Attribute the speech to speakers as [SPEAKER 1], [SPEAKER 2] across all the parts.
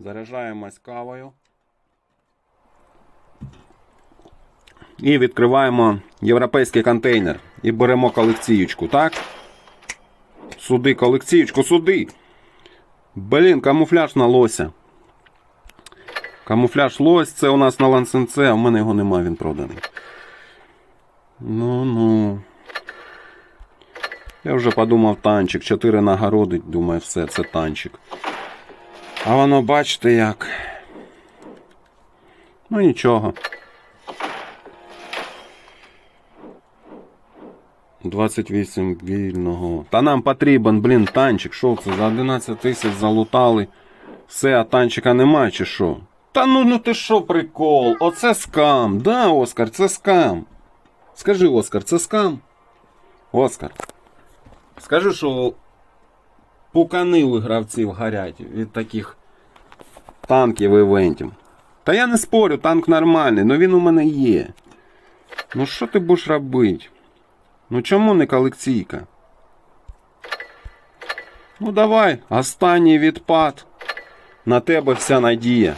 [SPEAKER 1] Заряджаємось кавою. І відкриваємо європейський контейнер. І беремо колекціючку, так? Суди, колекціючку, суди. Блін, камуфляж на лося. Камуфляж лось, це у нас на лансенце, а в мене його нема, він проданий. Ну ну. Я вже подумав танчик. Чотири нагороди, думаю, все, це танчик. А воно бачите як. Ну нічого. 28 вільного. Та нам потрібен, блін, танчик. Що це? За 11 тисяч залутали. Все, а танчика немає чи що? Та ну ну ти що, прикол? Оце скам. Да, Оскар, це скам. Скажи, Оскар, це скам? Оскар. Скажи, що пукани у гравців горять від таких танків і івентів. Та я не спорю, танк нормальний, але він у мене є. Ну що ти будеш робити? Ну чому не колекційка? Ну давай, останній відпад. На тебе вся надія.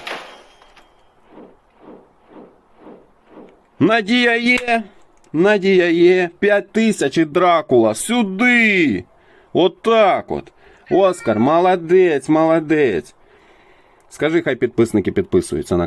[SPEAKER 1] Надія є. Надія є. П'ять тисяч і Дракула. Сюди. Отак от. Оскар, молодець, молодець. Скажи, хай підписники підписуються на канал.